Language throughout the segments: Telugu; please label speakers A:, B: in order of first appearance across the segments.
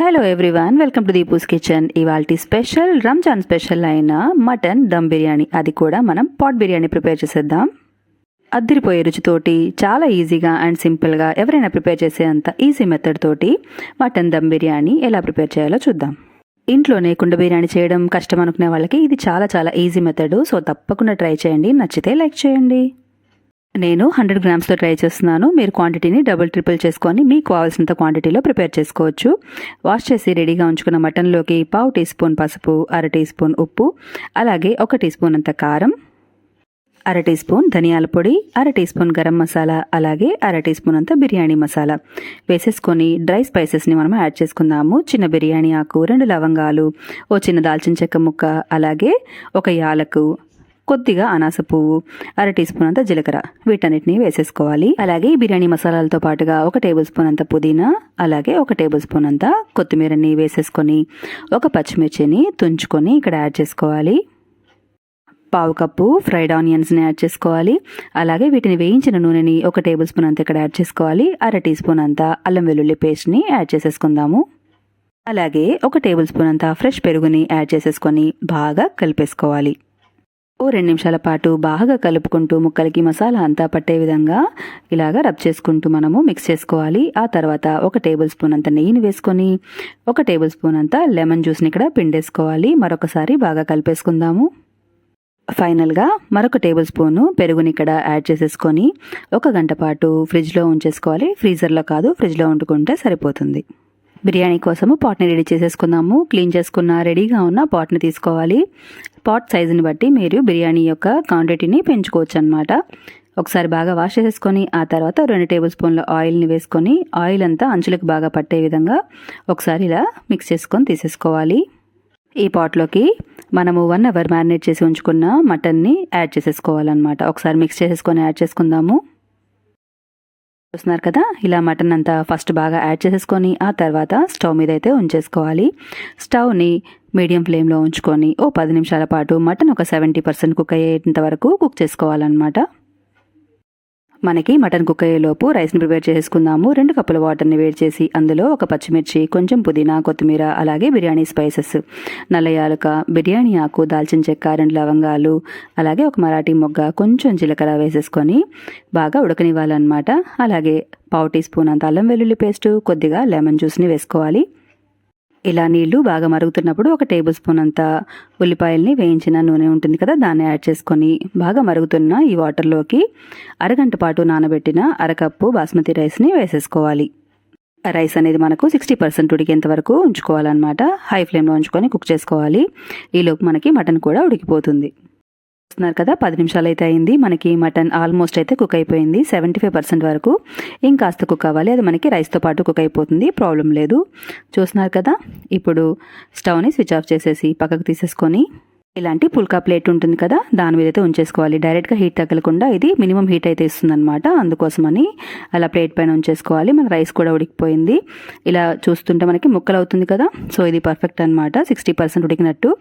A: Hello everyone welcome to Deepu's kitchen ఇవాళ స్పెషల్ రంజాన్ స్పెషల్ అయిన మటన్ దమ్ బిర్యానీ. అది కూడా మనం పాట్ బిర్యానీ ప్రిపేర్ చేసేద్దాం. అద్దరిపోయే రుచితోటి చాలా ఈజీగా అండ్ సింపుల్గా ఎవరైనా ప్రిపేర్ చేసే అంత ఈజీ మెథడ్ తోటి మటన్ దమ్ బిర్యానీ ఎలా ప్రిపేర్ చేయాలో చూద్దాం. ఇంట్లోనే కుండ బిర్యానీ చేయడం కష్టం అనుకునే వాళ్ళకి ఇది చాలా చాలా ఈజీ మెథడ్ సో తప్పకుండా ట్రై చేయండి. నచ్చితే లైక్ చేయండి. నేను హండ్రెడ్ గ్రామ్స్తో ట్రై చేస్తున్నాను. మీరు క్వాంటిటీని డబుల్ ట్రిపుల్ చేసుకొని మీకు కావాల్సినంత క్వాంటిటీలో ప్రిపేర్ చేసుకోవచ్చు. వాష్ చేసి రెడీగా ఉంచుకున్న మటన్లోకి పావు టీ స్పూన్ పసుపు అర టీ స్పూన్ ఉప్పు అలాగే ఒక టీ స్పూన్ అంత కారం అర టీ స్పూన్ ధనియాల పొడి అర టీ స్పూన్ గరం మసాలా అలాగే అర టీ స్పూన్ అంత బిర్యానీ మసాలా. వేసేసుకొని డ్రై స్పైసెస్ని మనం యాడ్ చేసుకుందాము. చిన్న బిర్యానీ ఆకు రెండు లవంగాలు ఓ చిన్న దాల్చిన చెక్క ముక్క అలాగే ఒక యాలకు కొద్దిగా అనాస పువ్వు అర టీ స్పూన్ అంత జీలకర్ర. వీటన్నిటిని వేసేసుకోవాలి. అలాగే ఈ బిర్యానీ మసాలాలతో పాటుగా ఒక టేబుల్ స్పూన్ అంత పుదీనా అలాగే ఒక టేబుల్ స్పూన్ అంత కొత్తిమీరని వేసేసుకొని ఒక పచ్చిమిర్చిని తుంచుకొని ఇక్కడ యాడ్ చేసుకోవాలి. పావు కప్పు ఫ్రైడ్ ఆనియన్స్ని యాడ్ చేసుకోవాలి. అలాగే వీటిని వేయించిన నూనెని ఒక టేబుల్ స్పూన్ అంత ఇక్కడ యాడ్ చేసుకోవాలి. అర టీ స్పూన్ అంత అల్లం వెల్లుల్లి పేస్ట్ని యాడ్ చేసేసుకుందాము. అలాగే ఒక టేబుల్ స్పూన్ అంత ఫ్రెష్ పెరుగుని యాడ్ చేసేసుకొని బాగా కలిపేసుకోవాలి. ఓ రెండు నిమిషాల పాటు బాగా కలుపుకుంటూ ముక్కలకి మసాలా అంతా పట్టే విధంగా ఇలాగ రబ్ చేసుకుంటూ మనము మిక్స్ చేసుకోవాలి. ఆ తర్వాత ఒక టేబుల్ స్పూన్ అంత నెయ్యిని వేసుకొని ఒక టేబుల్ స్పూన్ అంత లెమన్ జ్యూస్ని ఇక్కడ పిండేసుకోవాలి. మరొకసారి బాగా కలిపేసుకుందాము. ఫైనల్గా మరొక టేబుల్ స్పూను పెరుగుని ఇక్కడ యాడ్ చేసేసుకొని ఒక గంట పాటు ఫ్రిడ్జ్లో ఉంచేసుకోవాలి. ఫ్రీజర్లో కాదు ఫ్రిడ్జ్లో వండుకుంటే సరిపోతుంది. బిర్యానీ కోసము పాట్ని రెడీ చేసేసుకుందాము క్లీన్ చేసుకున్న రెడీగా ఉన్న పాట్ని తీసుకోవాలి. పాట్ సైజుని బట్టి మీరు బిర్యానీ యొక్క క్వాంటిటీని పెంచుకోవచ్చు అనమాట ఒకసారి బాగా వాష్ చేసేసుకొని ఆ తర్వాత రెండు టేబుల్ స్పూన్ల ఆయిల్ని వేసుకొని ఆయిల్ అంతా అంచులకు బాగా పట్టే విధంగా ఒకసారి ఇలా మిక్స్ చేసుకొని తీసేసుకోవాలి. ఈ పాట్లోకి మనము వన్ అవర్ మ్యారినేట్ చేసి ఉంచుకున్న మటన్ని యాడ్ చేసేసుకోవాలన్నమాట. ఒకసారి మిక్స్ చేసేసుకొని యాడ్ చేసుకుందాము. చూస్తున్నారు కదా? ఇలా మటన్ అంతా ఫస్ట్ బాగా యాడ్ చేసేసుకొని ఆ తర్వాత స్టవ్ మీద అయితే ఉంచేసుకోవాలి. స్టవ్ని మీడియం ఫ్లేమ్లో ఉంచుకొని ఓ పది నిమిషాల పాటు మటన్ ఒక సెవెంటీ పర్సెంట్ కుక్ అయ్యేంత వరకు కుక్ చేసుకోవాలన్నమాట. మనకి మటన్ కుక్ అయ్యేలోపు రైస్ని ప్రిపేర్ చేసుకుందాము. రెండు కప్పుల వాటర్ని వేడి చేసి అందులో ఒక పచ్చిమిర్చి కొంచెం పుదీనా కొత్తిమీర అలాగే బిర్యానీ స్పైసెస్. నల్ల యాలక బిర్యానీ ఆకు దాల్చిన చెక్క రెండు లవంగాలు అలాగే ఒక మరాఠీ మొగ్గ కొంచెం జీలకర్ర వేసేసుకొని బాగా ఉడకనివ్వాలన్నమాట. అలాగే పావు టీ స్పూన్ అంత అల్లం వెల్లుల్లి పేస్టు కొద్దిగా లెమన్ జ్యూస్ని వేసుకోవాలి. ఇలా నీళ్ళు బాగా మరుగుతున్నప్పుడు ఒక టేబుల్ స్పూన్ అంత ఉల్లిపాయల్ని వేయించిన నూనె ఉంటుంది కదా దాన్ని యాడ్ చేసుకొని బాగా మరుగుతున్న ఈ వాటర్లోకి అరగంట పాటు నానబెట్టిన అరకప్పు బాస్మతి రైస్ని వేసేసుకోవాలి. రైస్ అనేది మనకు సిక్స్టీ పర్సెంట్ ఉడికేంత వరకు ఉంచుకోవాలన్నమాట. హై ఫ్లేమ్లో ఉంచుకొని కుక్ చేసుకోవాలి. ఈలోపు మనకి మటన్ కూడా ఉడికిపోతుంది. చూస్తున్నారు కదా పది నిమిషాలు అయితే అయింది. మనకి మటన్ ఆల్మోస్ట్ అయితే కుక్ అయిపోయింది సెవెంటీ ఫైవ్ పర్సెంట్ వరకు. ఇంకాస్త కుక్ అవ్వాలి. అది మనకి రైస్తో పాటు కుక్ అయిపోతుంది ప్రాబ్లం లేదు. చూస్తున్నారు కదా ఇప్పుడు స్టవ్ని స్విచ్ ఆఫ్ చేసేసి పక్కకు తీసేసుకొని ఇలాంటి పుల్కా ప్లేట్ ఉంటుంది కదా దాని మీద అయితే ఉంచేసుకోవాలి. డైరెక్ట్గా హీట్ తగ్గకుండా ఇది మినిమం హీట్ అయితే ఇస్తుందన్నమాట. అందుకోసమని అలా ప్లేట్ పైన ఉంచేసుకోవాలి. మన రైస్ కూడా ఉడికిపోయింది. ఇలా చూస్తుంటే మనకి ముక్కలు అవుతుంది కదా సో ఇది పర్ఫెక్ట్ అనమాట సిక్స్టీ పర్సెంట్ ఉడికినట్టు.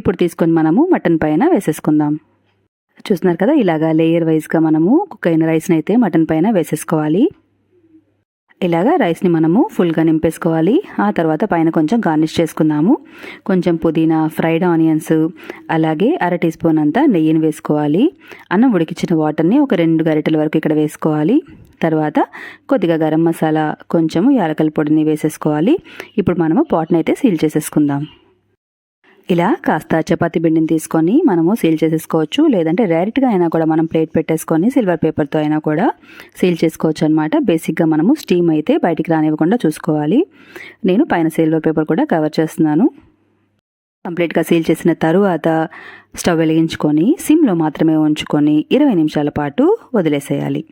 A: ఇప్పుడు తీసుకొని మనము మటన్ పైన వేసేసుకుందాం. చూస్తున్నారు కదా ఇలాగా లేయర్ వైజ్గా మనము కుక్ అయిన రైస్ని అయితే మటన్ పైన వేసేసుకోవాలి. ఇలాగా రైస్ని మనము ఫుల్గా నింపేసుకోవాలి. ఆ తర్వాత పైన కొంచెం గార్నిష్ చేసుకుందాము. కొంచెం పుదీనా ఫ్రైడ్ ఆనియన్స్ అలాగే అర టీ స్పూన్ అంతా నెయ్యిని వేసుకోవాలి. అన్నం ఉడికించిన వాటర్ని ఒక రెండు గరిటెల వరకు ఇక్కడ వేసుకోవాలి. తర్వాత కొద్దిగా గరం మసాలా కొంచెము యాలకల పొడిని వేసేసుకోవాలి. ఇప్పుడు మనము పాట్ని అయితే సీల్ చేసేసుకుందాం. ఇలా కాస్త చపాతీ పిండిని తీసుకొని మనము సీల్ చేసేసుకోవచ్చు. లేదంటే డైరెక్ట్గా అయినా కూడా మనం ప్లేట్ పెట్టేసుకొని సిల్వర్ పేపర్తో అయినా కూడా సీల్ చేసుకోవచ్చు అనమాట బేసిక్గా మనము స్టీమ్ అయితే బయటికి రానివ్వకుండా చూసుకోవాలి. నేను పైన సిల్వర్ పేపర్ కూడా కవర్ చేస్తున్నాను. కంప్లీట్గా సీల్ చేసిన తరువాత స్టవ్ వెలిగించుకొని సిమ్లో మాత్రమే ఉంచుకొని ఇరవై నిమిషాల పాటు వదిలేసేయాలి.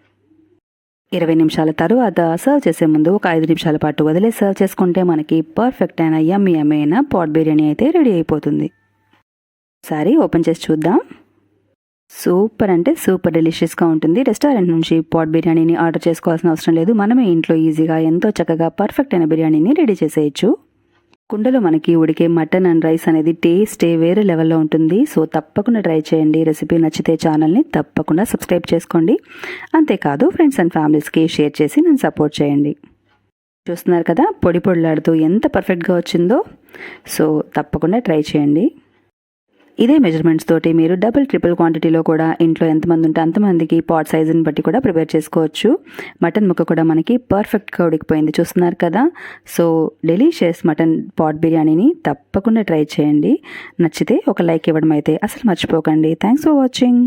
A: ఇరవై నిమిషాల తరువాత సర్వ్ చేసే ముందు ఒక ఐదు నిమిషాల పాటు వదిలే సర్వ్ చేసుకుంటే మనకి పర్ఫెక్ట్ అయిన యమ్మీ యమ్మీ అయిన పాట్ బిర్యానీ అయితే రెడీ అయిపోతుంది. సారీ ఓపెన్ చేసి చూద్దాం. సూపర్ అంటే సూపర్ డెలిషియస్గా ఉంటుంది. రెస్టారెంట్ నుంచి పాట్ బిర్యానీని ఆర్డర్ చేసుకోవాల్సిన అవసరం లేదు. మనమే ఇంట్లో ఈజీగా ఎంతో చక్కగా పర్ఫెక్ట్ అయిన బిర్యానీని రెడీ చేసేయచ్చు. కుండలో మనకి ఉడికే మటన్ అండ్ రైస్ అనేది టేస్టే వేరే లెవెల్లో ఉంటుంది. సో తప్పకుండా ట్రై చేయండి. రెసిపీ నచ్చితే ఛానల్ని తప్పకుండా సబ్స్క్రైబ్ చేసుకోండి. అంతేకాదు ఫ్రెండ్స్ అండ్ ఫ్యామిలీస్కి షేర్ చేసి నన్ను సపోర్ట్ చేయండి. చూస్తున్నారు కదా పొడి పొడిలాడుతూ ఎంత పర్ఫెక్ట్గా వచ్చిందో. సో తప్పకుండా ట్రై చేయండి. ఇదే మెజర్మెంట్స్ తోటి మీరు డబుల్ ట్రిపుల్ క్వాంటిటీలో కూడా ఇంట్లో ఎంతమంది ఉంటే అంతమందికి పాట్ సైజుని బట్టి కూడా ప్రిపేర్ చేసుకోవచ్చు. మటన్ ముక్క కూడా మనకి పర్ఫెక్ట్గా ఉడికిపోయింది చూస్తున్నారు కదా. సో డెలీషియస్ మటన్ పాట్ బిర్యానీని తప్పకుండా ట్రై చేయండి. నచ్చితే ఒక లైక్ ఇవ్వడం అయితే అసలు మర్చిపోకండి. Thanks for watching